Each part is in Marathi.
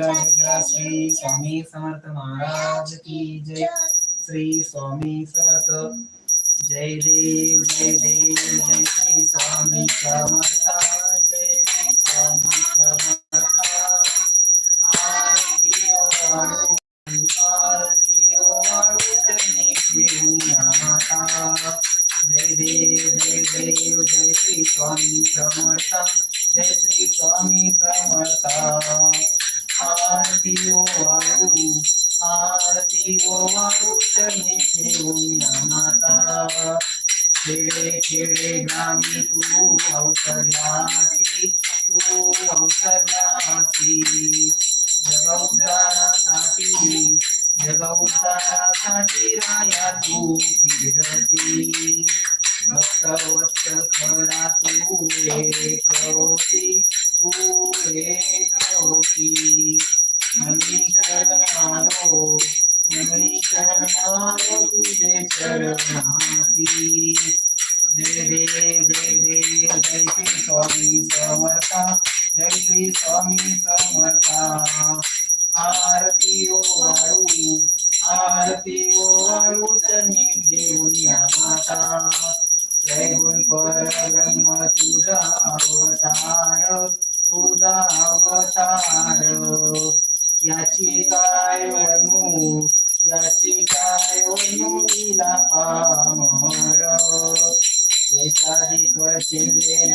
श्री स्वामी समर्थ महाराज की जय श्री स्वामी समर्थ जय देव जय देव जय श्री स्वामी समर्थ. परम तुझा अवतार तुझा अवतार याची काय वनू याची काय वनू तिला पामर केसाधिक शिल्ले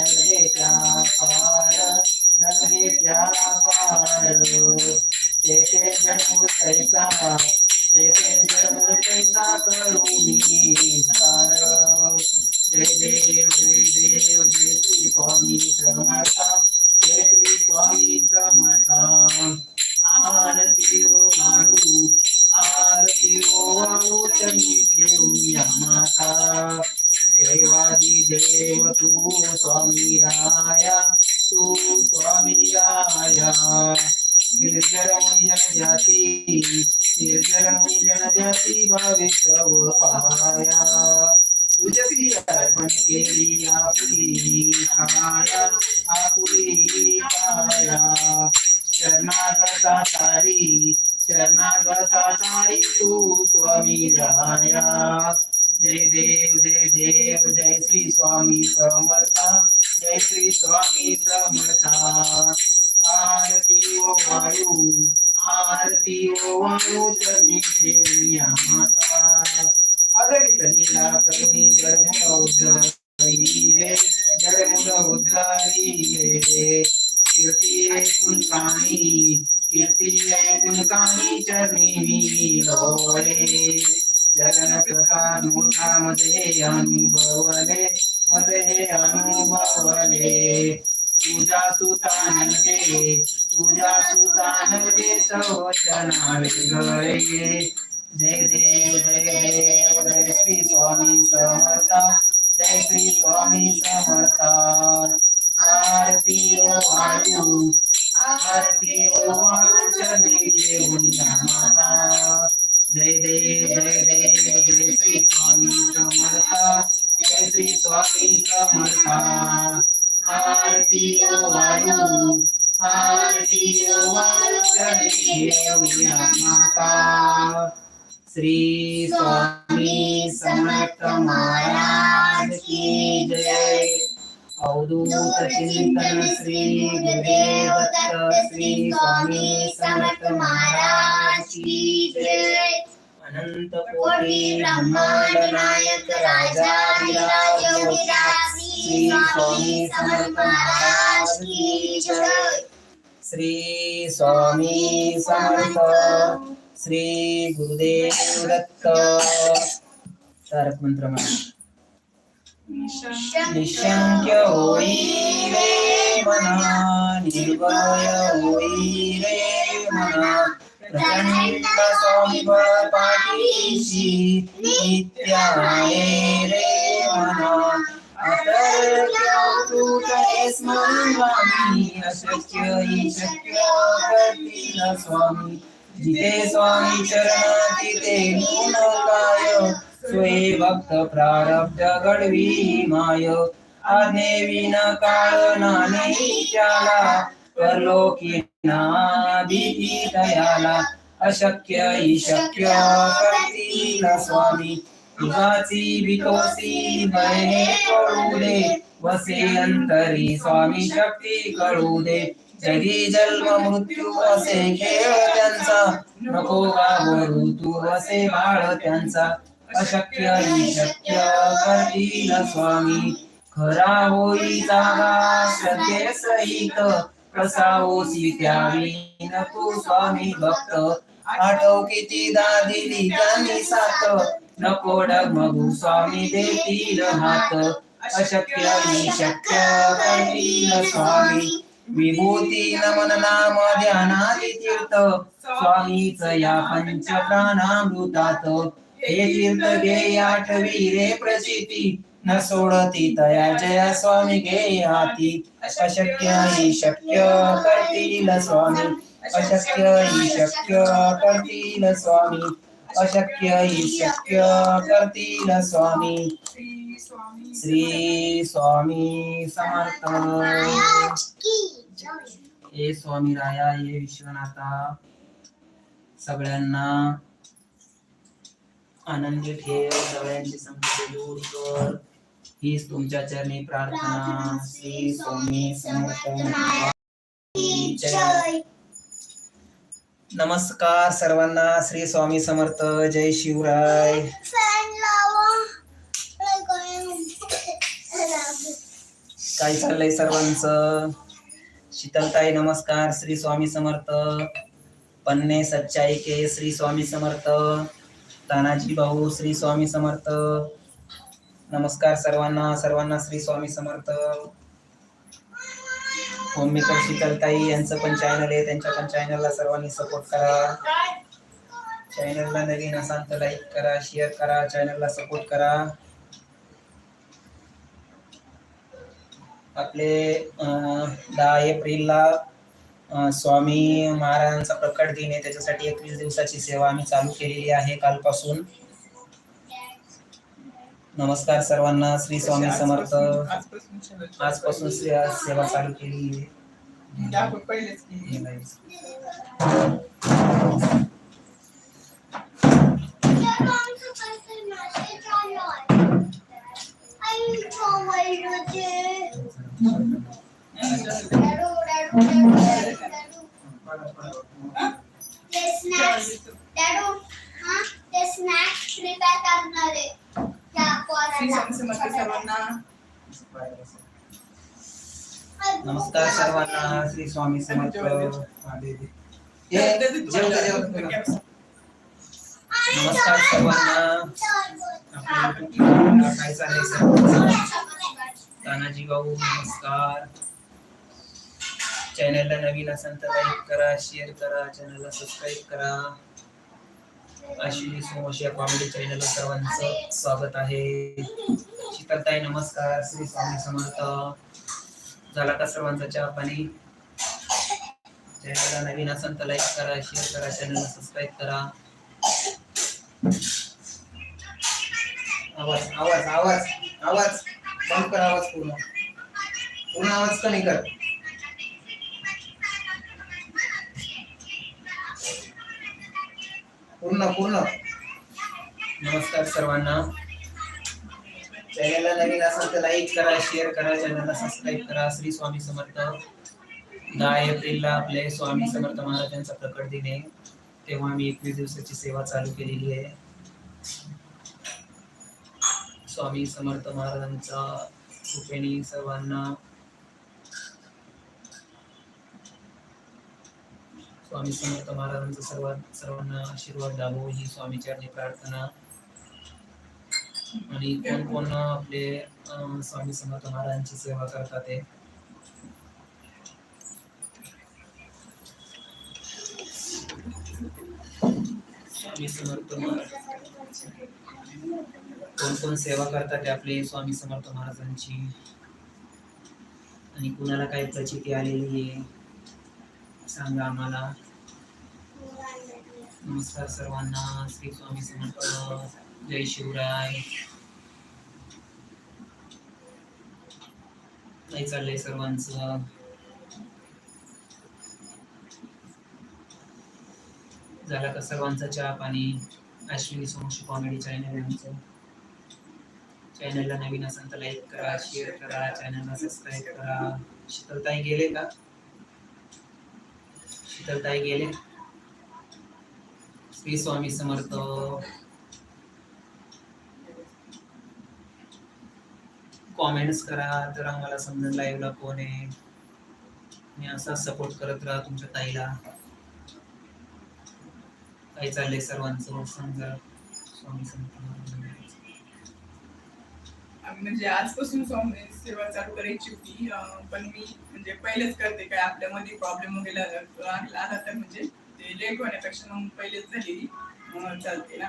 चरणी माता अगणित लीला करुणी जन्म श्री गुरुदेव दत्त श्री स्वामी समर्थ महाराज की जय। अनंत कोटी ब्रह्मांड नायक राजा विराज योगिराज श्री स्वामी समर्थ महाराज की जय। श्री स्वामी समर्थ श्री गुरुदेव दत्त। तारक मंत्र म्हणा। निशङ्क्य ओईरे मना निर्भय ओईरे मना प्रचण्ड सौम्भ पाटीषि नित्याये रे मना अतर्क्यातुतये स्मरामि अशक्य हि शक्य कर्तिन स्वामी जिते स्वामी चरणाति ते नूनकाय स्वयं प्रारब्ध गडवी माय आज्ञे विना काळ नाला त्याला परलोकी ना दयाला अशक्य ही शक्य करतील स्वामी. तुझाची वितोसी मये कळू दे. वसे अंतरी स्वामी शक्ती करू दे. जगी जन्म मृत्यू असे खेळ त्यांचा. नको गावरू तू असे बाळ त्यांचा. अशक्य शक्य करतील स्वामी. खरा होई जागा श्रद्धे सहित. प्रसावोसी त्यावीन तू स्वामी भक्त. आठव किती दिली त्यांनी सात. नको डगमगू स्वामी देतील हात. अशक्य शक्य करतील स्वामी. विभूती नमन नाम ध्यानादि तीर्थ. स्वामीच या पंच प्राणामृतात हे तीर्थ घे आठवी रे प्रसिती न सोडती तया जया स्वामी घे हाती. अशक्य ही शक्य करतील स्वामी. अशक्य ही शक्य करतील स्वामी. अशक्य ही शक्य करतील स्वामी श्री स्वामी. श्री स्वामी समर्थ. हे स्वामी राया हे विश्वनाथा. सगळ्यांना आनंदी ठेव सगळ्यांची संकटे दूर कर. हीच तुमच्या चरणी प्रार्थना. श्री स्वामी समर्थ जय. नमस्कार सर्वांना. श्री स्वामी समर्थ. जय शिवराय. काय चाललंय सर्वांचं? शीतलताई नमस्कार. श्री स्वामी समर्थ. पन्ने सच्चाई के. श्री स्वामी समर्थ. तानाजी भाऊ श्री स्वामी समर्थ. नमस्कार सर्वांना सर्वांना श्री स्वामी समर्थ. होममेकर शीतलताई यांचं पण चॅनल आहे त्यांच्या पण चॅनलला सर्वांनी सपोर्ट करा. चॅनलला नवीन असाल तर लाईक करा शेअर करा चॅनलला सपोर्ट करा. आपले दहा एप्रिलला स्वामी महाराजांचा प्रकट दिन आहे त्याच्यासाठी एकवीस दिवसाची सेवा आम्ही चालू केलेली आहे कालपासून. नमस्कार सर्वांना श्री स्वामी समर्थ. आजपासून सेवा चालू केली आहे. नमस्कार सर्वांना श्री स्वामी समर्थ नमस्कार सर्वांना. काय चाललंय तानाजी भाऊ नमस्कार. चॅनलला नवीन असेल तर लाईक करा शेअर करा चॅनलला सबस्क्राईब करा. अशी मोशिया कॉमेडी चॅनलला सर्वांचं स्वागत आहे. शीतलताई नमस्कार. श्री स्वामी समर्थ. झाला का सर्वांचा चहा पाणी? चॅनलला नवीन असेल तर लाईक करा शेअर करा चॅनलला सबस्क्राईब करा. आवाज आवाज आवाज आवाज. बंद कर आवाज पूर्ण. पूर्ण आवाज कमी कर. पूर्ण पूर्ण. नमस्कार सर्वांना. चॅनलला नवीन असाल तर लाईक करा शेअर करा. चॅनलला सबस्क्राईब करा. श्री स्वामी समर्थ. दहा एप्रिलला आपले स्वामी समर्थ महाराजांचा प्रकट दिन आहे. तेव्हा मी एकवीस दिवसाची सेवा चालू केलेली आहे. स्वामी समर्थ महाराजांचा कृपेने सर्वांना स्वामी समर्थ महाराजांचा सर्व सर्वांना आशीर्वाद लाभो ही स्वामी प्रार्थना. आणि कोण कोण आपले स्वामी समर्थ महाराजांची सेवा करतात ते? स्वामी समर्थ महाराज. कोण कोण सेवा करतात ते आपले स्वामी समर्थ महाराजांची? आणि कुणाला काही प्रचिती आलेली आहे? सांगा आम्हाला. नमस्कार सर्वांना. श्री स्वामी समर्थ. जय शिवराय. काय चाललंय सर्वांचं? झाला का सर्वांचा चहा पाणी? अश्विनी सोमशी कॉमेडी चॅनल आमचं. चॅनलला नवीन असेल तर लाईक करा शेअर करा चॅनलला सबस्क्राईब करा. शीतलताई गेले का? शीतलताई गेले श्री स्वामी समर्थ. कॉमेंट्स करा तर आम्हाला समजेल लाईव्हला कोण आहे. मी असा सपोर्ट करत राहा तुमच्या ताईला. काय चाललंय सर्वांचं? समजा स्वामी समर्थ. म्हणजे आजपासून स्वामी सेवा चालू करायची होती. पण मी म्हणजे पहिलेच करते. काय आपल्यामध्ये प्रॉब्लेम वगैरे आला तर म्हणजे ते लेट होण्यापेक्षा मग पहिलेच झालेली. चालते ना.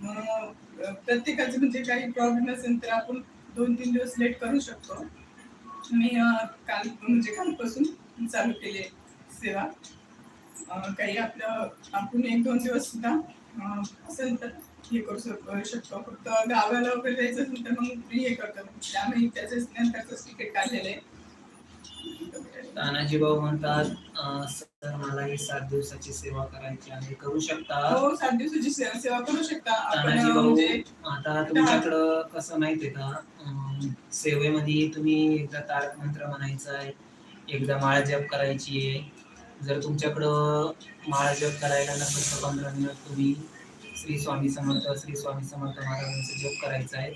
मग प्रत्येकाचे प्रत्येकाचं म्हणजे काही प्रॉब्लेम असेल तर आपण दोन तीन दिवस लेट करू शकतो. मी काल म्हणजे कालपासून चालू केली सेवा. काही आपलं आपण एक दोन दिवस सुद्धा असेल तर हे करू शक- शकतो. फक्त गावाला वगैरे जायचं असेल तर मग हे करतो. त्यामुळे त्याच्याच नंतरच तिकीट काढलेलं. आहे तानाजी भाऊ म्हणतात सर मला ही सात दिवसाची सेवा करायची आहे. करू शकता? हो सात दिवसाची सेवा करू शकता. तानाजी भाऊ म्हणजे आता तुमच्याकडं कसं माहितीये का? सेवेमध्ये तुम्ही एकदा तारक मंत्र म्हणायचा आहे एकदा माळा जप करायची आहे जर तुमच्याकडं माळा जप करायला नसेल तर पंधरा मिनिट तुम्ही श्री स्वामी समर्थ श्री स्वामी समर्थ महाराजांचा जप करायचा आहे.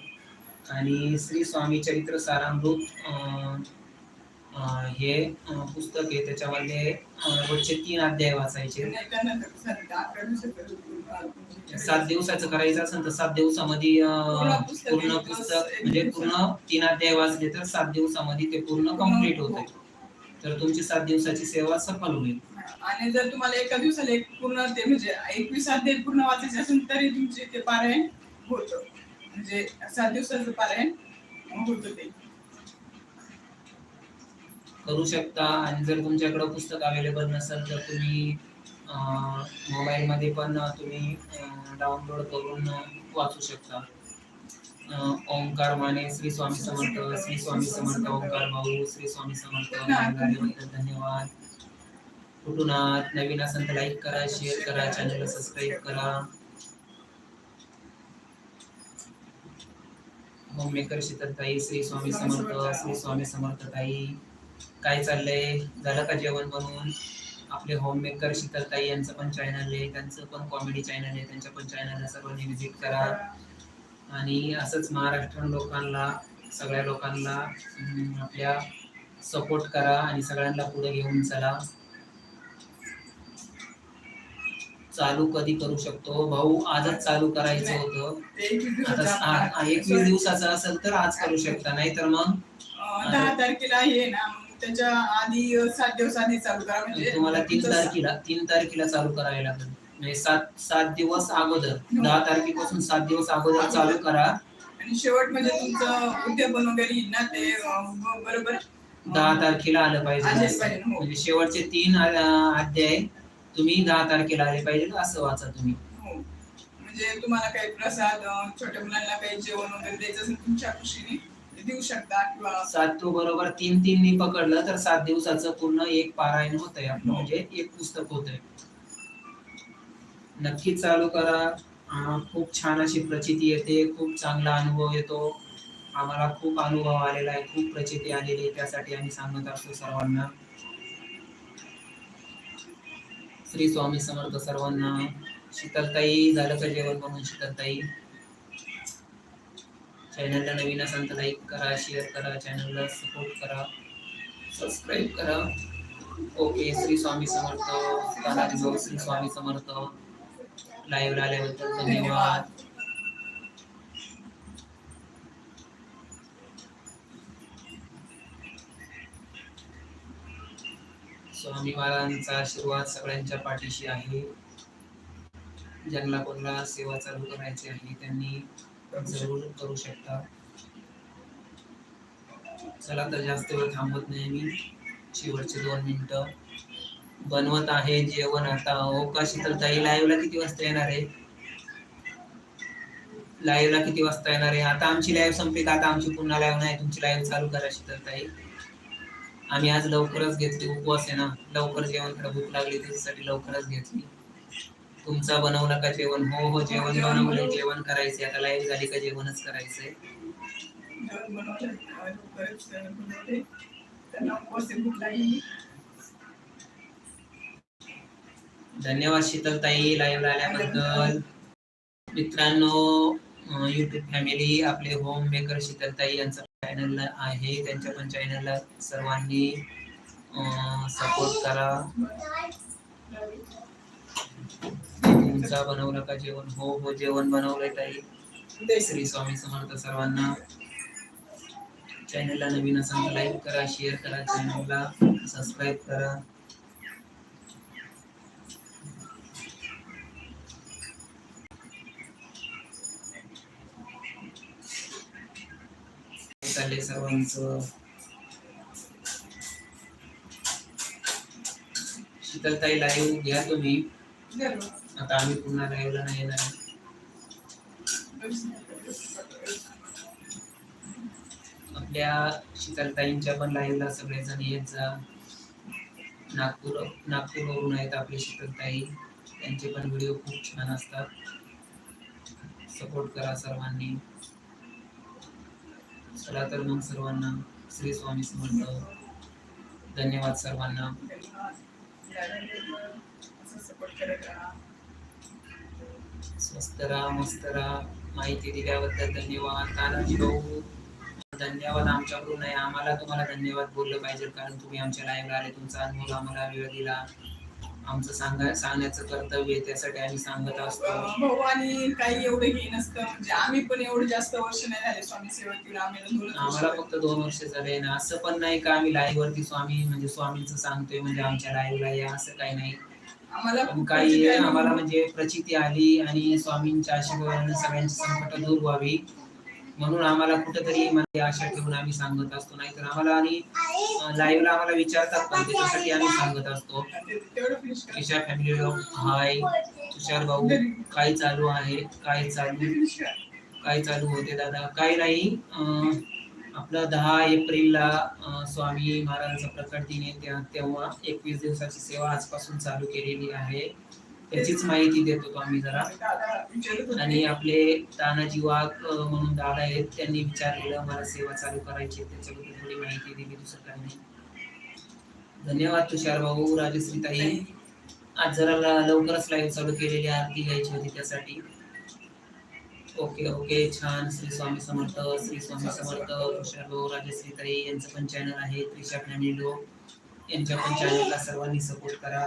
आणि श्री स्वामी चरित्र सारामृत हे पुस्तक आहे. त्याच्यामध्ये रोजचे तीन अध्याय वाचायचे. सात दिवसाचं करायचं असेल तर सात दिवसामध्ये पूर्ण पुस्तक म्हणजे. पूर्ण तीन अध्याय वाचले तर सात दिवसामध्ये ते पूर्ण कंप्लीट होते तर तुमची सात दिवसाची सेवा सफल होईल आणि जर तुम्हाला एका दिवसाला एक पूर्ण ते म्हणजे एकवीस अध्याय पूर्ण वाचायचे असेल तरी तुमचे ते पारायण होतं. म्हणजे सात दिवसाचं पारायण होतं ते. करू शकता. आणि जर तुमच्याकडे पुस्तक अवेलेबल नसेल तर तुम्ही मोबाईल मध्ये पण तुम्ही डाउनलोड करून वाचू शकता. ओंकार माने श्री स्वामी समर्थ श्री स्वामी समर्थ ओंकार भाऊ श्री स्वामी समर्थ धन्यवाद. कुठून आहात नवीन असेल तर लाईक करा शेअर करा चॅनलला सबस्क्राईब करा. होममेकर शीतलताई श्री स्वामी समर्थ श्री स्वामी समर्थ ताई काय चाललंय? झालं का जेवण बनवून? आपले होममेकर शीतलताई यांचं पण चॅनल आहे त्यांचं पण कॉमेडी चॅनल आहे त्यांच्या पण चॅनलला सर्वांनी व्हिजिट करा. आणि असंच महाराष्ट्रीयन लोकांना सगळ्या लोकांना आपल्या सपोर्ट करा आणि सगळ्यांना पुढे घेऊन चला. चालू कधी करू शकतो? भाऊ आजच चालू करायचं होतं. ते एकवीस आता दिवसाचं एकवीस असेल तर आज करू शकता. नाही तर मग दहा तारखेला आहे ना. त्याच्या आधी सात दिवस आधी चालू करा. म्हणजे तुम्हाला तीन तारखेला तीन तारखेला चालू करायला लागेल. म्हणजे सात सात दिवस अगोदर दहा तारखेपासून सात दिवस अगोदर चालू करा. आणि शेवट म्हणजे तुमचं उद्यापन वगैरे येईल ना ते अं, बरोबर? दहा तारखेला आलं पाहिजे. आलेच पाहिजे, हो. म्हणजे शेवटचे तीन अ, अध्याय तुम्ही दहा तारखेला आले पाहिजे असं वाचा तुम्ही. हो. म्हणजे तुम्हाला काही प्रसाद अं, छोट्या मुलांना काही जेवण वगैरे द्यायचं असेल तुमच्या खुशीने ते देऊ शकता किंवा सात तो बरोबर तीन तीन पकडलं तर सात दिवसाचं पूर्ण एक पारायण होत आहे आपलं म्हणजे एक पुस्तक होत आहे नक्की चालू करा. खूप छान अशी प्रचिती येते. खूप चांगला अनुभव येतो. आम्हाला खूप अनुभव आलेला आहे. खूप प्रचिती आलेली आहे त्यासाठी आम्ही सांगत असतो सर्वांना. श्री स्वामी समर्थ सर्वांना. शीतलताई झालं का जेवण म्हणून शीतलताई? चॅनलला नवीन असाल तर लाईक करा शेअर करा चॅनलला सपोर्ट करा. सबस्क्राईब करा. ओके श्री स्वामी समर्थ. श्री स्वामी समर्थ. लाईव्ह आल्याबद्दल धन्यवाद. स्वामी महाराजांचा आशीर्वाद सगळ्यांच्या पाठीशी आहे. ज्यांना कोणाला सेवा चालू करायची आहे त्यांनी जरूर करू शकता. चला तर जास्त वेळ थांबत नाही मी. शेवटचे दोन मिनिटं. बनवत आहे जेवण आता हो का शीतलताई लाईव्हला किती वाजता येणार आहे? लाईव्हला किती वाजता येणार आहे? आता आमची लाईव्ह संपली का? आता आमची पुन्हा लाईव्ह नाही तुमची लाईव्ह चालू करा शीतलताई आम्ही आज लवकरच घेतली उपवास आहे ना. लवकर जेवणकडे भूक लागली त्याच्यासाठी लवकरच घेतली. तुमचा बनवलं का जेवण? हो हो जेवण बनवलं जेवण करायचंय. आता लाईव्ह झाली का जेवणच करायचंय. त्यांना उपवास भूक लागली. धन्यवाद शीतलताई लाईव्ह आल्याबद्दल. मित्रांनो युट्यूब फॅमिली आपले होम मेकर शीतलताई यांचं चॅनल आहे. त्यांच्या पण चॅनलला सर्वांनी सपोर्ट करा. तुमचा बनवलं का जेवण? हो हो जेवण बनवलंय ताई. श्री स्वामी समर्थ सर्वांना. चॅनलला नवीन असाल लाईक करा शेअर करा चॅनलला सबस्क्राईब करा. चाललंय सर्वांचं शीतलताई लाईव्ह घ्या तुम्ही आता आम्ही पुन्हा लाईव्हला नाही येणार आपल्या शीतलताईंच्या पण लाईव्हला सगळेजण येत जा नागपूर नागपूरवरून आहेत आपले शीतलताई त्यांचे पण व्हिडिओ खूप छान असतात. सपोर्ट करा सर्वांनी. चला तर मग सर्वांना श्री स्वामी समर्थ. धन्यवाद सर्वांना. स्वस्त राहा मस्त राहा. माहिती दिल्याबद्दल धन्यवाद. तानाजी भाऊ धन्यवाद आमच्याकडून. आहे आम्हाला तुम्हाला धन्यवाद बोललं पाहिजे कारण तुम्ही आमच्या लाईव्हला आले. तुमचा अनुभव आम्हाला वेळ दिला. आमचं सांगा सांगण्याचं कर्तव्य आहे त्यासाठी आम्ही सांगत असतो भाऊ आणि काही एवढं हे नसतं म्हणजे आम्ही पण एवढं जास्त वर्ष नाही झाले स्वामी सेवकीला आम्ही दोनच वर्ष आम्हाला. फक्त दोन वर्ष झाले ना असं पण नाही का आम्ही लाईव्ह वरती स्वामी म्हणजे स्वामींचं सांगतोय म्हणजे आमच्या लाईव्हला या असं काही नाही आम्हाला पण खूप काही. आम्हाला म्हणजे प्रचिती आली आणि स्वामींच्या आशीर्वादाने सगळ्यांची संकट दूर व्हावी म्हणून आम्हाला कुठेतरी मध्ये आशा ठेवून आम्ही सांगत असतो. नाहीतर आम्हाला आणि लाईव्हला आम्हाला विचारतात पण त्याच्यासाठी आम्ही सांगत असतो. ईशा फॅमिली लोक हाय तुषार भाऊ काय चालू आहे? काय चालू? काय चालू होते दादा? काय नाही अं, आपलं दहा एप्रिलला स्वामी महाराजांचा प्रकट दिन आहे. त्या- तेव्हा एकवीस दिवसाची सेवा आजपासून चालू केलेली आहे. त्याचीच माहिती देतो आम्ही जरा. आणि आपले तानाजी वाघ म्हणून दादा आहेत त्यांनी विचारलेलं मला सेवा चालू करायची त्याच्याबद्दल थोडी माहिती दिली दुसरं काही नाही धन्यवाद तुषार भाऊ राजश्रीताई. आज जरा लवकरच लाईव्ह चालू केलेली आरती घ्यायची होती त्यासाठी. ओके ओके छान. श्री स्वामी समर्थ श्री स्वामी समर्थ तुषार भाऊ राजश्रीताई यांचं पण चॅनल आहे त्रिशा फॅमिली लोक यांच्या पण चॅनलला सर्वांनी सपोर्ट करा.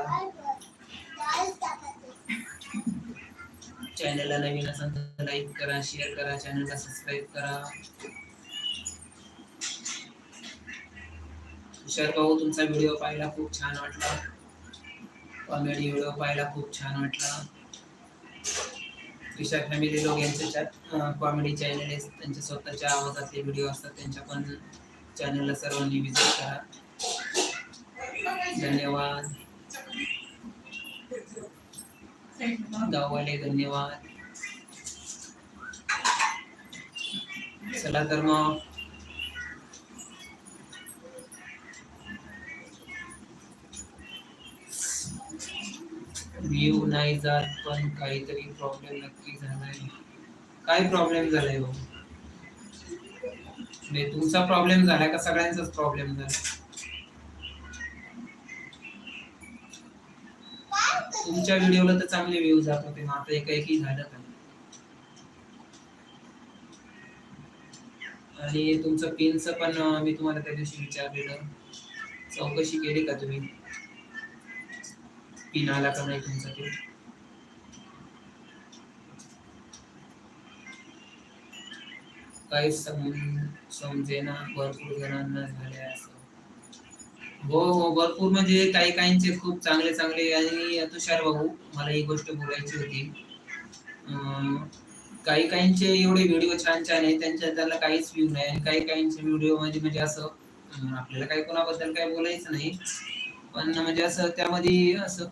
चॅनलला नवीन असेल तर लाईक करा शेअर करा चॅनलला सबस्क्राईब करा. तुषार भाऊ तुमचा व्हिडिओ पाहायला खूप छान वाटला. कॉमेडी व्हिडिओ पाहायला खूप छान वाटला. तुषार फॅमिली लोक यांचे कॉमेडी चॅनल आहे त्यांच्या स्वतःच्या आवाजातले व्हिडिओ असतात. त्यांच्या पण चॅनलला सर्वांनी विजिट करा. धन्यवाद. गाववाले धन्यवाद. चला तर मग. व्ह्यू नाही जात पण काहीतरी प्रॉब्लेम नक्की झालाय. काय प्रॉब्लेम झालाय भाऊ? नाही तुमचा प्रॉब्लेम झालाय का सगळ्यांचाच प्रॉब्लेम झाला तुमच्या व्हिडिओला तर चांगले व्ह्यूज जात होते मग आता एकाएकी झालं का आणि तुमचं पिनचं पण मी तुम्हाला त्या दिवशी विचारलेलं. चौकशी केली का तुम्ही? पिन आला का नाही तुमचा ते? काही समजेना भरपूर जणांना झाल्या असं. हो हो. भरपूर म्हणजे काही काहींचे खूप चांगले चांगले आणि तुषार भाऊ मला ही गोष्ट बोलायची होती. काही काहींचे एवढे व्हिडिओ छान छान आहे त्यांच्या त्याला काहीच व्ह्यू नाही आणि काही काहींचे व्हिडिओ म्हणजे म्हणजे असं आपल्याला काही कोणाबद्दल काही बोलायचं नाही. पण म्हणजे असं त्यामध्ये असं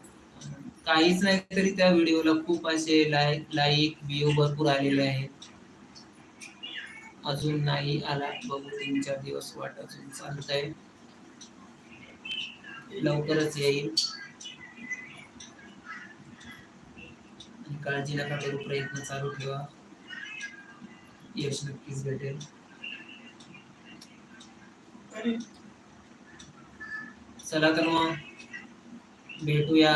काहीच नाही तरी त्या व्हिडिओला खूप असे लाईक लाईक व्ह्यू भरपूर आलेले आहेत. अजून नाही आला. बघू तीन चार दिवस वाट अजून चालत आहे लवकरच येईल. काळजी नका करू प्रयत्न चालू ठेवा. यश नक्कीच भेटेल. चला तर मग भेटूया.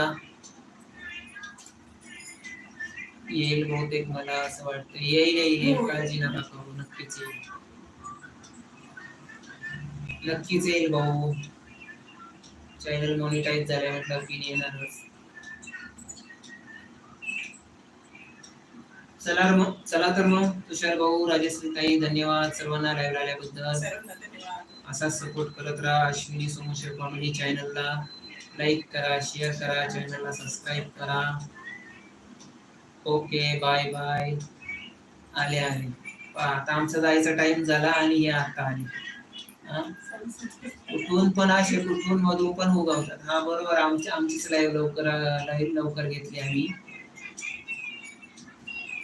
येईल बहुतेक मला असं वाटतं. येईल येईल येईल. काळजी नका करू नक्कीच येईल. नक्कीच येईल भाऊ. चॅनल मॉनिटाईज झाले झाल्यानंतर पिन येणारच चला मग चला तर मग तुषार भाऊ राजेश ताई धन्यवाद. सर्वांना लाईव्ह आल्याबद्दल असा सपोर्ट करत राहा. अश्विनी सोमेश्वर कॉमेडी चॅनलला लाईक करा शेअर करा चॅनलला सबस्क्राईब करा. ओके बाय बाय आले आले आता आमचा जायचा टाइम झाला आणि हे आता आले. कुठून पण असे कुठून मधून पण उगवतात हा बरोबर. आमची आमचीच लाईव्ह लवकर लाईव्ह लवकर घेतली आम्ही.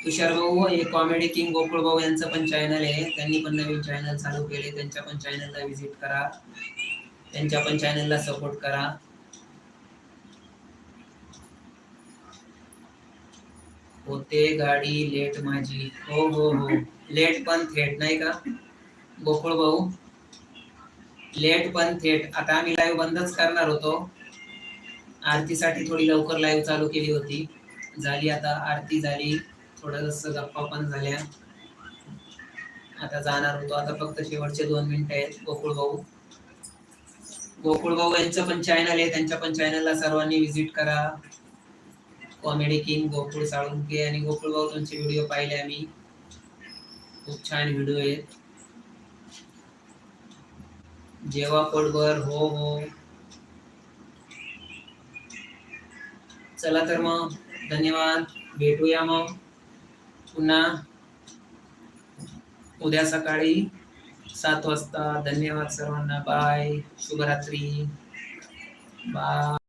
तुषार भाऊ हे कॉमेडी किंग गोकुळ भाऊ यांचं पण चॅनल आहे. त्यांनी पण नवीन चॅनल चालू केले. त्यांच्या पण चॅनलला विजिट करा. त्यांच्या पण चॅनलला सपोर्ट करा. होते गाडी लेट माझी. हो हो हो. लेट पण थेट नाही का? गोकुळ भाऊ? लेट पण थेट. आता आम्ही लाईव्ह बंदच करणार होतो. आरतीसाठी थोडी लवकर लाईव्ह चालू केली होती. झाली आता आरती झाली. थोडस गप्पा पण झाल्या. आता जाणार होतो. आता फक्त शेवटचे दोन मिनिटं आहेत. गोकुळ भाऊ. गोकुळ भाऊ यांचं पण चॅनल आहे. त्यांच्या पण चॅनलला सर्वांनी व्हिजिट करा. कॉमेडी किंग गोकुळ साळुंके आणि गोकुळ भाऊ त्यांचे व्हिडिओ पाहिले आम्ही. खूप छान व्हिडिओ आहेत. जेव्हा पोटभर हो हो. चला तर मग धन्यवाद. भेटूया मग. पुन्हा. उद्या सकाळी सात वाजता. धन्यवाद सर्वांना. बाय. शुभरात्री. बाय.